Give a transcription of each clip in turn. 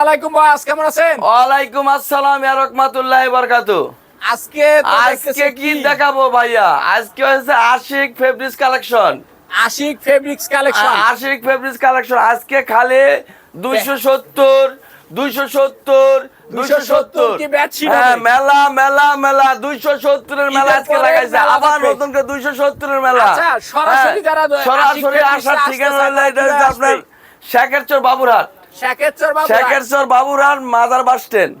আলাইকুম বস কেমন আছেন? ওয়ালাইকুম আসসালাম ইয়া রাহমাতুল্লাহি বারাকাতু। আজকে আজকে কি দেখাবো ভাইয়া? আজকে হচ্ছে Ashik fabrics collection. Ashik fabrics collection. Ashik fabrics collection. আজকে খালি দুইশো সত্তর দুইশো সত্তর দুইশো 270 সত্তর কি bedsheet হবে? মেলা মেলা মেলা দুইশো সত্তরের মেলা আজকে লাগাইছে। আবার। নতুন করে দুইশো সত্তরের মেলা। আচ্ছা, সরাসরি হ্যাঁ, সরাসরি আসার ঠিকানা। আপনার শেখেরচর বাবুরহাট। শাকেরচর বাবু শেখেরচর বাবুরহাট মাদার বাস স্ট্যান্ড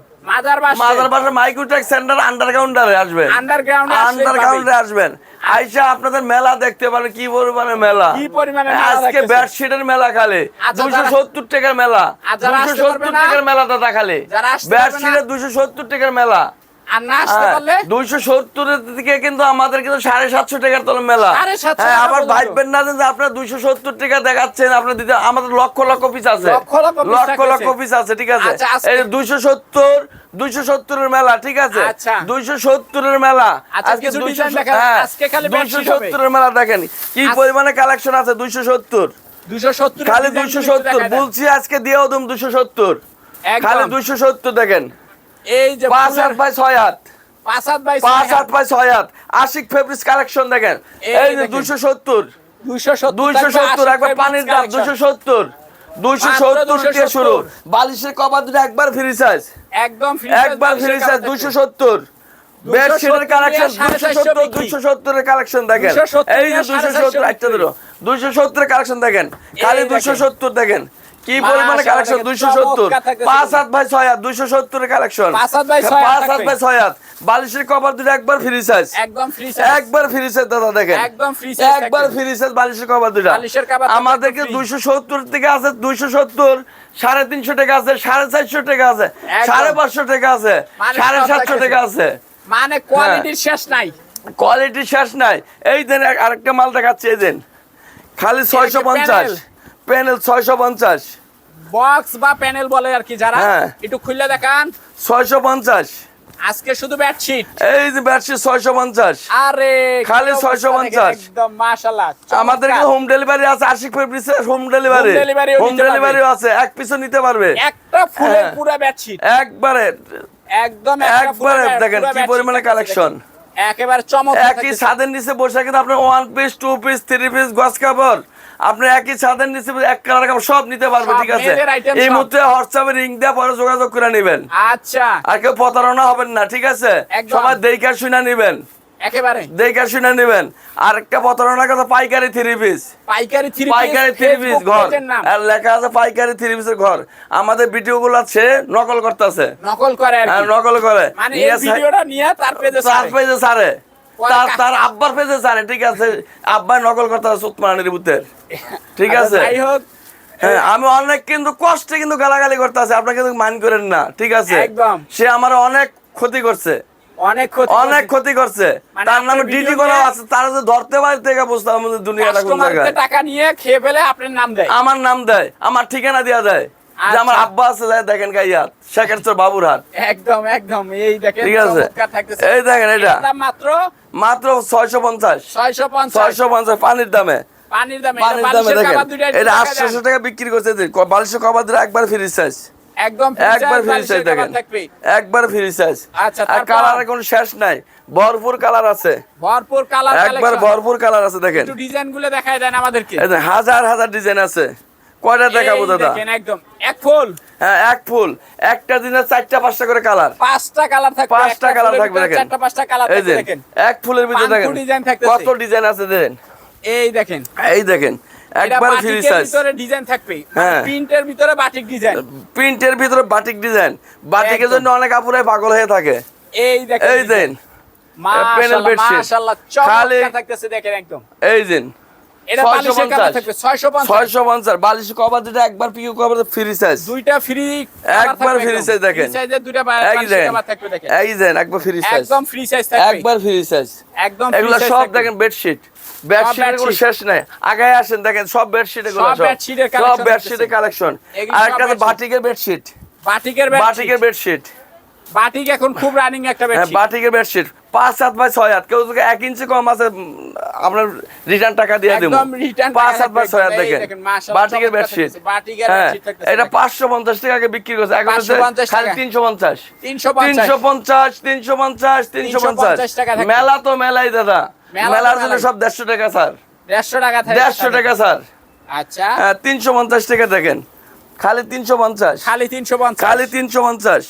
আসবেন। আন্ডারগ্রাউন্ডে আন্ডারগ্রাউন্ডে আসবেন। আইসা আপনাদের মেলা দেখতে পারেন কি পরিমাণে মেলা। আজকে? বেডশিটের মেলা খালি। আচ্ছা, দুশো সত্তর টাকার মেলা। দুশো সত্তর টাকার মেলাটা দেখালে? বেডশিটের দুশো সত্তর টাকার মেলা। আর না আসতে পারলে? দুইশো সত্তরের দিকে কিন্তু আমাদের কিন্তু সাড়ে সাতশো টাকার তলে মেলা। হ্যাঁ আবার ভাববেন না যে আপনার দুইশো সত্তর টাকা দেখাচ্ছেন আপনার দিতে আমাদের লক্ষ লক্ষ পিস আছে। লক্ষ লক্ষ পিস আছে ঠিক আছে? আচ্ছা, এই দুইশো সত্তর দুইশো সত্তরের মেলা ঠিক আছে? আচ্ছা। দুইশো সত্তরের মেলা। আচ্ছা। আজকে খালি দুইশো সত্তরের মেলা দেখেন। কি পরিমাণে কালেকশন আছে দুইশো সত্তর? খালি দুইশো সত্তর। বলছি আজকে দুম দুইশো সত্তর। খালি দুইশো সত্তর দেখেন। এই যে পাঁচ হাত বাই ছয় হাত পাঁচ হাত বাই পাঁচ হাত বাই ছয় হাত আশিক ফেব্রিক্স কালেকশন দেখেন। এই যে। দুইশো সত্তর। 270 দুইশো থাকবে সত্তর একবার পানির দাম। দুইশো সত্তর। মাত্র সত্তর। থেকে শুরু। বালিশের কভার দুটো একবার ফ্রি সাইজ একদম একবার ফ্রি সাইজ দুইশো সত্তর। বেডশিটের কালেকশন দুইশো সত্তর। দুইশো সত্তরের কালেকশন দেখেন। এই যে চারশো সত্তর একটা দুইশো সত্তরের কালেকশন দেখেন। খালি এই দুইশো সত্তর দেখেন। কি পরিমাণে কালেকশন দুইশো সত্তর। পাঁচ। হাত বাই ছয় হাত দুইশো সত্তরের কালেকশন পাঁচ হাত by ছয় হাত বালিশের কভার দুটো একবার ফ্রি সাইজ একদম free size। একবার ফ্রি সাইজ দাদা দেখেন। একদম free size একবার ফ্রি সাইজ বালিশের কভার দুটা। বালিশের দুটো আমাদেরকে। দুইশো সত্তর থেকে আছে? দুইশো সত্তর সাড়ে তিনশো টাকা আছে সাড়ে চারশো টাকা আছে। সাড়ে পাঁচশো টাকা আছে মানে সাড়ে সাতশো। টাকা আছে। মানে কোয়ালিটির শেষ নাই। কোয়ালিটির শেষ নাই। এই দেন আরেকটা মাল দেখাচ্ছি এই দেন। খালি ছয়শো পঞ্চাশ। প্যানেল ছয়শো পঞ্চাশ। বক্স বা প্যানেল বলে আর কি যারা হ্যাঁ। একটু খুললে দেখান। ছয়শো পঞ্চাশ। আজকে শুধু বেডশিট এই যে ব্যাটসি ছয়শো পঞ্চাশ। আরে খালি 650 দেখেন, একদম মাশাআল্লাহ আমাদের হোম ডেলিভারি আছে আশিক ফেব্রিক্সের হোম ডেলিভারি হোম। ডেলিভারিও আছে এক পিছু নিতে পারবে। একটা ফুলের। পুরো বেডশিট একবারে একদম একবারে দেখেন কি পরিমাণে কালেকশন একেবারে চমৎকার একই। ছাদের নিচে বসে কিন্তু আপনার one piece two piece three piece গস কাপড় আপনি একই ছাদের নিচে এক কালার কাপড় সব নিতে পারবে ঠিক আছে? এই। মুহূর্তে হোয়াটসঅ্যাপে রিং দিয়ে পরে যোগাযোগ করে নেবেন। আচ্ছা। আর কেউ প্রতারণা হবেন না ঠিক আছে। সবাই দেখে শুনে নেবেন। একেবারে। দেখে শুনে নেবেন। আর একটা প্রতারণা কথা পাইকারি থ্রি পিস পাইকারি থ্রি পাইকারি থ্রি পিস ঘর। আর লেখা আছে পাইকারি থ্রি পিসের ঘর। আমাদের ভিডিও গুলো আছে নকল করতেছে। নকল করে। হ্যাঁ, নকল করে। মানে এই নিয়ে সা- ভিডিওটা নিয়ে তার পেজে তার পেজে সারে। তার তার আব্বার পেজে সারে ঠিক আছে? নকল করতে আছে ঠিক আছে? যাই হোক। হ্যাঁ আমি অনেক কিন্তু কষ্টে কিন্তু গালাগালি করতে আছে কিন্তু মান করেন না ঠিক আছে? একদম। সে আমার অনেক ক্ষতি করছে। অনেক ক্ষতি অনেক ক্ষতি করছে। মানে তার নামে ডিডি করা আছে তারা যে ধরতে পারে থেকে বুঝতে আমাদের দুনিয়াটা কোন জায়গায়। টাকা নিয়ে খেয়ে ফেলে আপনার নাম দেয়। আমার নাম দেয় আমার ঠিকানা দেওয়া দেয় যে আমার আচ্ছা। আব্বা আছে যায় দেখেন বাবুরহাট একদম একদম এই দেখেন ঠিক আছে? এই দেখেন এটা। মাত্র? মাত্র ছয়শো পঞ্চাশ। ছয়শো পঞ্চাশ। ছয়শো পঞ্চাশ পানির দামে। পানির দামে পানির দামে দেখেন। কাবার এটা দেখা আটশোশো টাকা বিক্রি করছে যে বালিশের কভার দিলে একবার ফ্রি সাইজ একদম একবার ফ্রি সাইজ দেখেন। একবার ফ্রি সাইজ আচ্ছা, আর কোনো শেষ নাই। ভরপুর কালার আছে। ভরপুর কালার একবার ভরপুর কালার আছে দেখেন। একটু ডিজাইনগুলো দেখায় দেন আমাদেরকে। এই দেখেন, হাজার হাজার ডিজাইন আছে। কয়টা দেখাবো দাদা? একদম এক ফুল। হ্যাঁ এক ফুল। একটা দিনে চারটা পাঁচটা করে কালার। পাঁচটা কালার থাকবে পাঁচটা কালার থাকবে দেখেন। চারটা পাঁচটা কালার এই দেখেন। এক ফুলের ভিতরে দেখেন design থাকতেছে। কত ডিজাইন আছে দেখেন। এই দেখেন। এই দেখেন একবার ফ্রি সাইজ ভিতরে ডিজাইন থাকবে। হ্যাঁ। প্রিন্টের ভিতরে বাটিক ডিজাইন। প্রিন্টের ভিতরে বাটিক ডিজাইন। বাটিকের জন্য অনেক আপুরাই পাগল হয়ে থাকে। এই দেখেন। এই panel মাশাআল্লাহ মাশাআল্লাহ চমৎকার থাকতেছে দেখেন একদম। এই দিন এটা বালিশের কালার থাকবে 650 ছয়শো পঞ্চাশ। বালিশ কভার যেটা একবার পিও কভার ফ্রি সাইজ দুইটা ফ্রি একবার free size দেখেন। সাইজের দুইটা বালিশের দেন থাকবে দেখেন। এই দেন একবার ফ্রি সাইজ একদম ফ্রি সাইজ থাকবে। একবার ফ্রি সাইজ একদম এগুলো সব দেখেন বেডশিট বেডশিটের কোনো। শেষ নাই। আগায় আসেন দেখেন সব বেডশিট এগুলো সব bedsheet সব বেডশিটের কালেকশন আর একটা। বাটিকের বেডশিট বাটিকের বেডশিট বাটিকের বেডশিট বাটিক এখন খুব রানিং একটা হ্যাঁ বেডশিট বাটিকের বেডশিট পাঁচ বাই ছয় হাত। কেউ যদি এক ইঞ্চি কম আছে আপনার রিটার্ন টাকা দিয়ে দেবো। পাঁচ বাই ছয় হাত দেখেন। বাটিকের বেডশিট হ্যাঁ এটা পাঁচশো পঞ্চাশ টাকা বিক্রি করছে। এখন হচ্ছে 550 তিনশো পঞ্চাশ। তিনশো পঞ্চাশ। তিনশো পঞ্চাশ তিনশো পঞ্চাশ 350 টাকা থাকবে। মেলা তো মেলাই দাদা। মেলা মেলার জন্য সব দেড়শো টাকা স্যার। দেড়শো টাকা দেড়শো টাকা স্যার। আচ্ছা। হ্যাঁ তিনশো পঞ্চাশ টাকা দেখেন। খালি তিনশো পঞ্চাশ। খালি তিনশো পঞ্চাশ। খালি তিনশো পঞ্চাশ।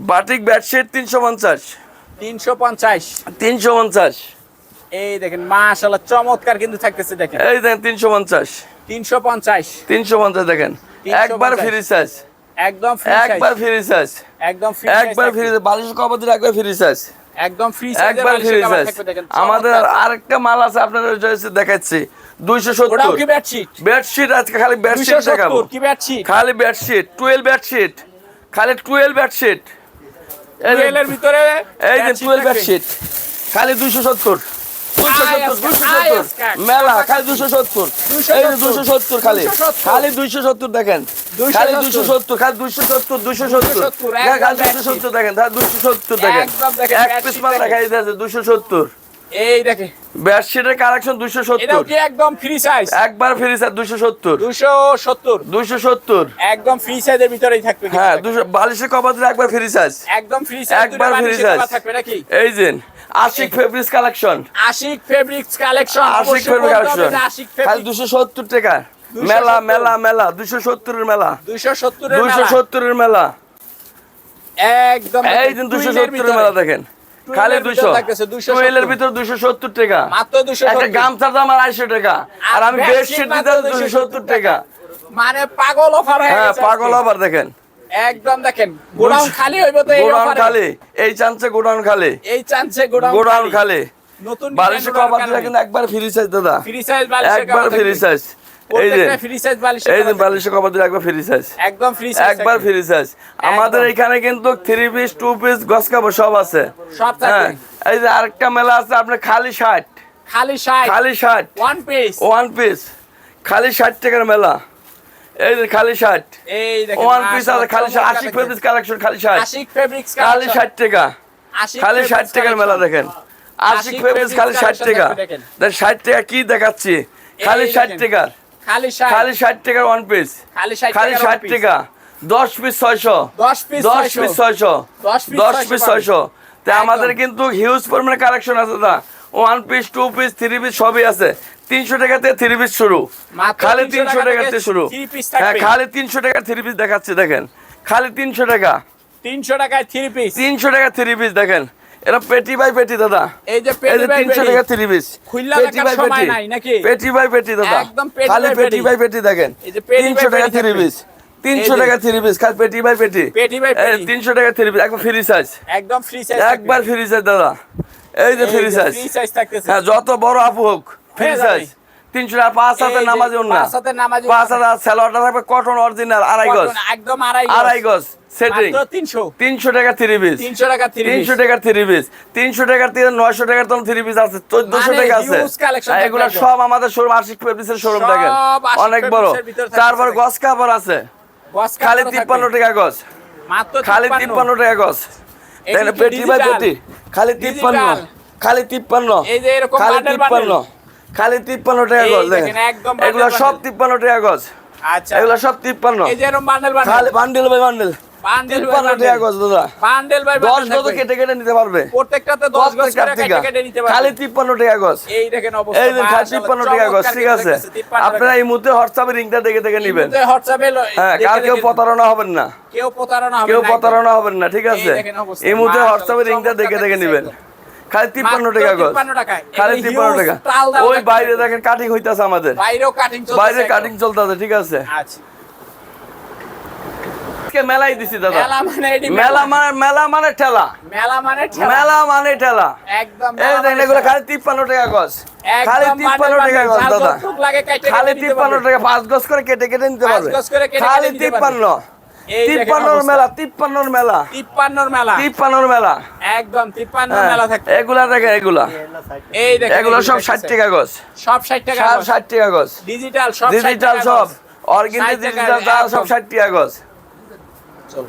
বাটিক বেডশিট তিনশো পঞ্চাশ। তিনশো পঞ্চাশ। তিনশো পঞ্চাশ। এই দেখেন মাশাল্লাহ চমৎকার কিন্তু থাকতেছে দেখেন। এই দেখেন তিনশো পঞ্চাশ। তিনশো পঞ্চাশ। তিনশো পঞ্চাশ দেখেন। একবার ফ্রি সাইজ একদম একবার ফ্রি সাইজ একদম একবার ফ্রি বালিশ কবর দিলে একবার ফ্রি সাইজ একদম ফ্রি একবার ফ্রি সাইজ আমাদের আরেকটা মাল আছে আপনাদের জন্য দেখাচ্ছি। দুইশো ওটাও সত্তর কি বেডশিট বেডশিট আজকে খালি বেডশিট দেখাবো। কি বেডশিট খালি বেডশিট টুয়েলভ বেডশিট খালি টুয়েলভ বেডশিট এই যে- টুয়েলের ভিতরে এই যে টুয়েলভ থাকবে। খালি সত্তর। মেলা খালি দুইশো সত্তর। 270 এই যে দুইশো সত্তর খালি। খালি দুইশো সত্তর দেখেন। 270 খালি দুইশো সত্তর খালি দুইশো সত্তর দুশো সত্তর। 270 খালি দুইশো সত্তর দেখেন দুইশো সত্তর দেখেন। এক পিস মাল দেখাই দিতেছে সত্তর। এই দেখে। বেডশিটের কালেকশন দুইশো এটাও সত্তর কি একদম ফ্রি সাইজ একবার ফ্রি দুইশো সত্তর। দুশো সত্তর। একদম ফ্রি সাইজের ভিতরেই থাকবে হ্যাঁ দেখেন। দুশো বালিশের কভার একবার ফ্রি সাইজ একদম ফ্রি সাইজ একবার free size। থাকবে নাকি? এই Ashik fabrics collection Ashik fabrics collection Ashik fabric collection Ashik খালি ফেব্রিক দুশো সত্তর টাকা। মেলা মেলা মেলা দুশো সত্তরের মেলা। দুশো সত্তরের দুশো সত্তরের মেলা। একদম এই দিন দুশো সত্তরের মেলা দেখেন। খালি টুয়েলের দুশো ভিতর থাকতেছে, 270 টুয়েলের ভিতর দুশো সত্তর টাকা। মাত্র দুশো একটা গামছার দাম আড়াইশো টাকা। আর আমি বেডশিট দিতে দুশো সত্তর টাকা। মানে পাগল অফার হ্যাঁ পাগল আজকে। দেখেন। একদম দেখেন গোডাউন খালি হইব তো গোডাউন খালি এই চান্সে গোডাউন খালি। এই চান্সে গোডাউন গোডাউন খালি। নতুন বালিশের কভার দিলে কিন্তু একবার ফ্রি সাইজ দাদা। ফ্রি সাইজ একবার ফ্রি সাইজ আমাদের এখানে কিন্তু থ্রি পিস টু পিস কাপড় সব আছে। হ্যাঁ এই যে আরেকটা মেলা আছে আপনার খালি শার্ট খালি শার্ট খালি shirt one piece one piece খালি ষাট টাকার মেলা। এই যে খালি শার্ট এই ওয়ান পিস আছে খালি শার্ট চমৎকার আশিক ফেব্রিক্স কালেকশন খালি শার্ট আশিক ফেব্রিক্স খালি ষাট টাকা। খালি ষাট টাকার মেলা দেখেন। আশিক আশিক ফেব্রিক্স খালি ষাট টাকা। ষাট টাকা কি দেখাচ্ছি? খালি ষাট। টাকার খালি শার্ট খালি ষাট টাকার ওয়ান পিস খালি ষাট খালি ষাট টাকা। দশ পিস ছয়শো। দশ পিস দশ পিস ছয়শো। দশ piece 600 পিস পাবেন। ছয়শো। তা একদম। আমাদের কিন্তু হিউজ পরিমাণে কালেকশন আছে দা one piece two piece three piece সবই আছে। তিনশো টাকাতে থ্রি পিস শুরু। খালি 300 তিনশো টাকা টাকাতে থেকে শুরু। হ্যাঁ খালি তিনশো টাকা থ্রি পিস দেখাচ্ছে দেখেন। খালি তিনশো টাকা। তিনশো টাকায় থ্রি পিস তিনশো টাকা থ্রি পিস দেখেন। এরা পেটি বাই পেটি দাদা। এই যে পেটি বাই পেটি। টাকা থ্রি পিস। খুললা পেটি বাই পেটি। নাই নাকি? পেটি বাই পেটি দাদা। একদম পেটি খালি পেটি। বাই পেটি দেখেন। এই যে পেটি বাই তিনশো টাকা থ্রি পিস। তিনশো এই যে। টাকা থ্রি পিস। খালি পেটি বাই পেটি। পেটি বাই পেটি। তিনশো টাকা থ্রি পিস। একবার ফ্রি সাইজ একদম ফ্রি সাইজ একবার ফ্রি সাইজ দাদা। এই যে ফ্রি সাইজ ফ্রি সাইজ থাকতেছে। হ্যাঁ যত বড় আপু হোক ফ্রি হ্যাঁ, সাইজ। তিনশো টাকা পাঁচ নামাজ পাঁচ হাজার স্যালোয়ারটা থাকবে কটন অরিজিনাল আড়াই গজ। একদম আড়াই গজ। সেটিং তিনশো। টাকা থ্রি পিস তিনশো টাকা তিনশো টাকার থ্রি পিস তিনশো টাকার থেকে নয়শো টাকার তখন থ্রি পিস আছে। চোদ্দশো মানে টাকা আছে। এগুলো সব আমাদের শোরুম আশিক ফেব্রিক্সের শোরুম অনেক বড়। তারপর। গছ কাপড় আছে। খালি তিপ্পান্ন টাকা গছ খালি তিপ্পান্ন। টাকা পেটি বাই পেটি। খালি তিপ্পান্ন। খালি তিপ্পান্ন। খালি তিপ্পান্ন। খালি তিপ্পান্ন টাকা গছ দেখেন, এগুলো সব। তিপ্পান্ন টাকা গছ আচ্ছা। এগুলো সব তিপ্পান্ন। এই যে বান্ডেল খালি বান্ডেল বাই বান্ডেল। বান্ডেল তিপ্পান্ন টাকা গছ দাদা। বান্ডেল বাই দশ বান্ডেল গজ কেটে কেটে নিতে পারবে। প্রত্যেকটাতে 10 গজ প্রত্যেকটার করে থেকে। কেটে কেটে নিতে খালি পারবেন তিপ্পান্ন এই দেখেন অবস্থা। এই যে খালি মাশাআল্লাহ, তিপ্পান্ন টাকা গছ চমৎকার ঠিক আছে। লাগতেছে, 53 আপনারা এই মুহূর্তে হোয়াটসঅ্যাপে লিঙ্কটা দেখে দেখে নেবেন। হ্যাঁ কার কেউ প্রতারণা হবেন না। কেউ প্রতারণা হবেন না ঠিক আছে। এই মুহূর্তে হোয়াটসঅ্যাপে লিঙ্কটা দেখে দেখে নেবেন। খালি তিপ্পান্ন টাকা গছ 53 টাকায়। খালি তিপ্পান্ন টাকা। ওই বাইরে দেখেন কাটিং হইতাছে আমাদের। বাইরে কাটিং চলতেছে ঠিক আছে। আচ্ছা। মেলাই দিছি দাদা। মেলা মানে মেলা। মানে মানে ঠেলা। মেলা মানে মেলা মানে ঠেলা। একদম এই দেখেন মানে এগুলো খালি তিপ্পান্ন টাকা গছ খালি তিপ্পান্ন টাকা গছ দাদা। খালি তিপ্পান্ন টাকা পাঁচ গজ করে কেটে কেটে নিতে পারবে। খালি। তিপ্পান্ন। তিপ্পান্নর মেলা তিপ্পান্নর মেলা। তিপ্পান্নর মেলা। তিপ্পান্নর মেলা। একদম তিপ্পান্ন হ্যাঁ, মেলা থাকে এগুলা দেখে এগুলা। এই এগুলো সব ষাট টাকা সব ষাট টাকা সব ষাট টাকা গছ ডিজিটাল সব ডিজিটাল সব। গজ। অর্গেনিক 60 টাকা, ডিজিটাল সব ষাট টাকা চলো।